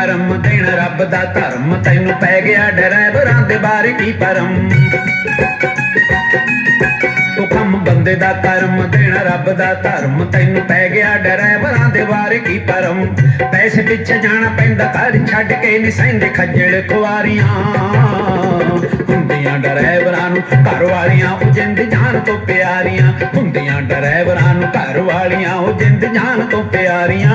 ਕਰਮ ਦੇਣ ਰੱਬ ਦਾ ਧਰਮ, ਤੈਨੂੰ ਪੈ ਗਿਆ ਡਰਾਈਵਰਾਂ ਦੇ ਬਾਰੇ ਕੀ ਪਰਮ? ਤੂੰ ਕੰਮ ਬੰਦੇ ਦਾ ਕਰਮ ਦੇਣ ਰੱਬ ਦਾ ਧਰਮ, ਤੈਨੂੰ ਪੈ ਗਿਆ ਡਰਾਈਵਰਾਂ ਦੇ ਬਾਰੇ ਕੀ ਪਰਮ? ਪੈਸੇ ਪਿੱਛੇ ਜਾਣਾ ਪੈਂਦਾ, ਘਰ ਛੱਡ ਕੇ ਨਹੀਂ ਸਹਿੰਦੇ ਖੱਜਲ ਖੁਆਰੀਆਂ। ਹੁੰਦੀਆਂ ਡਰਾਈਵਰਾਂ ਨੂੰ ਘਰ ਵਾਲੀਆਂ, ਉਹ ਜਿੰਦ ਜਾਨ ਤੋਂ ਪਿਆਰੀਆਂ। ਹੁੰਦੀਆਂ ਡਰਾਈਵਰਾਂ ਨੂੰ ਘਰ ਵਾਲੀਆਂ, ਉਹ ਜਿੰਦ ਜਾਨ ਤੋਂ ਪਿਆਰੀਆਂ।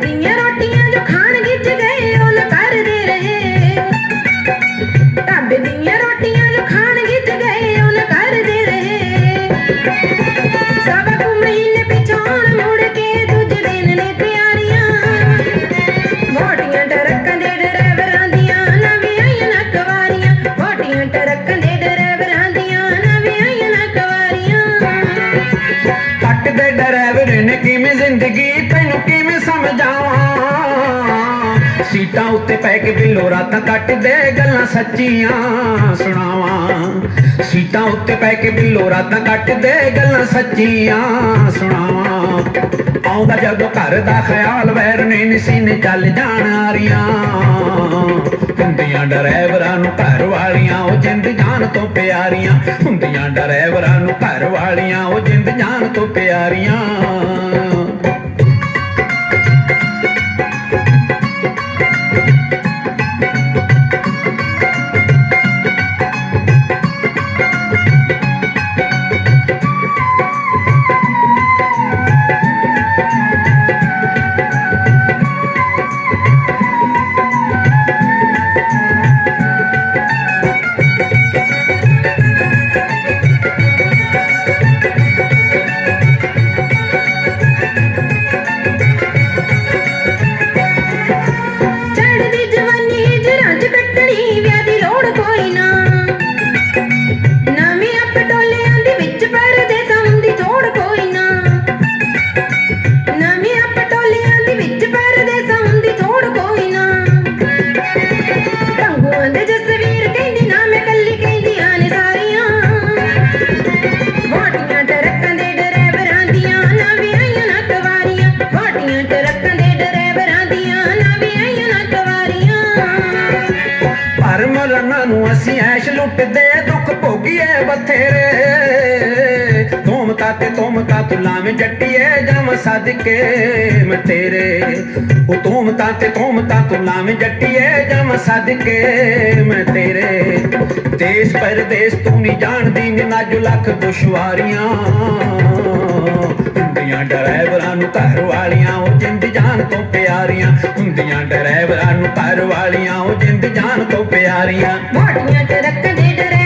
ਦੀਆਂ ਰੋਟੀਆਂ ਜੋ ਖਾਣ ਗਿੱਜ ਗਏ, ਉਹ ਲ ਕਰਦੇ ਰਹੇ। ਢਾਬੇ ਦੀਆਂ ਰੋਟੀਆਂ ਜੋ ਖਾਣ ਗਿੱਜ ਗਏ, ਉਹ ਲ ਕਰਦੇ ਰਹੇ। ਸਵਾ ਕੁ ਮਹੀਨੇ ਪਿਛੋਂ ਮੁੜ ਕੇ ਦੂਜੇ ਦਿਨ ਨੇ ਤਿਆਰੀਆਂ ਮੋਟੀਆਂ ਟਰੱਕਾਂ ਦੇ ਡਰਾਈਵਰਾਂ ਦੀਆਂ ਨਵੀਆਂ ਆਈਆਂ ਨਾ ਕਵਾਰੀਆਂ ਮੋਟੀਆਂ ਟਰੱਕਾਂ ਦੇ ਡਰਾਈਵਰਾਂ ਦੀਆਂ ਨਵੀਆਂ ਆਈਆਂ ਨਾ ਕਵਾਰੀਆਂ ਕੱਟ ਦੇ ਡਰਾਈਵਰ ਨੇ ਕਿਵੇਂ ਜ਼ਿੰਦਗੀ ਤੈਨੂੰ ਕਿਵੇਂ ਸਮਝਾਵਾਂ। ਸੀਟਾਂ ਉੱਤੇ ਪੈ ਕੇ ਬਿੱਲੋ ਰਾਤਾਂ ਕੱਟ ਦੇ ਗੱਲਾਂ ਸੱਚੀਆਂ ਸੁਣਾਵਾਂ। ਸੀਟਾਂ ਉੱਤੇ ਪੈ ਕੇ ਬਿੱਲੋ ਰਾਤਾਂ ਕੱਟ ਦੇ ਗੱਲਾਂ ਸੱਚੀਆਂ ਸੁਣਾਵਾਂ। ਆਉਂਦਾ ਜਦੋਂ ਘਰ ਦਾ ਖਿਆਲ ਵੈਰ ਨੇ ਨਸੀਨੇ ਚੱਲ ਜਾਣ ਆਰੀਆਂ। ਹੁੰਦੀਆਂ ਡਰਾਈਵਰਾਂ ਨੂੰ ਘਰ ਵਾਲੀਆਂ, ਉਹ ਜਿੰਦ ਜਾਨ ਤੋਂ ਪਿਆਰੀਆਂ। ਹੁੰਦੀਆਂ ਡਰਾਈਵਰਾਂ ਨੂੰ ਘਰ ਵਾਲੀਆਂ, ਉਹ ਜਿੰਦ ਜਾਨ ਤੋਂ ਪਿਆਰੀਆਂ। ਮਰਨਾਂ ਅਸੀਂ ਐਸ਼ ਲੁੱਟਦੇ ਦੁੱਖ ਭੋਗੀਏ ਬਥੇਰੇ। ਤੁਮ ਤੇ ਤੁਮ ਤਾ ਤੂੰ ਲਾਵੇਂ ਜੱਟੀਏ ਜਮ ਸਦਕੇ ਮੈਂ ਤੇਰੇ ਉਹ ਤੁਮ ਤੇ ਤੁਮ ਤਾ ਤੂੰ ਲਾਵੇਂ ਜੱਟੀਏ ਜਮ ਸਦਕੇ ਮੈਂ ਤੇਰੇ ਦੇਸ਼ ਪਰਦੇਸ ਤੂੰ ਨਹੀਂ ਜਾਣਦੀ, ਨੀ ਨਾਜੋ ਲੱਖ ਦੁਸ਼ਵਾਰੀਆਂ। ਹੁੰਦੀਆਂ ਡਰਾਈਵਰਾਂ ਨੂੰ ਘਰ ਵਾਲੀਆਂ, ਉਹ ਜਿੰਦ ਜਾਨ ਤੋਂ ਪਿਆਰੀਆਂ। ਹੁੰਦੀਆਂ ਡਰਾਈਵਰਾਂ ਨੂੰ ਘਰ ਵਾਲੀਆਂ, ਉਹ ਜਿੰਦ ਜਾਨ ਤੋਂ ਪਿਆਰੀਆਂ। ਮੋਟੀਆਂ ਟਰੱਕਾਂ ਦੇ ਡਰਾਈਵਰਾਂ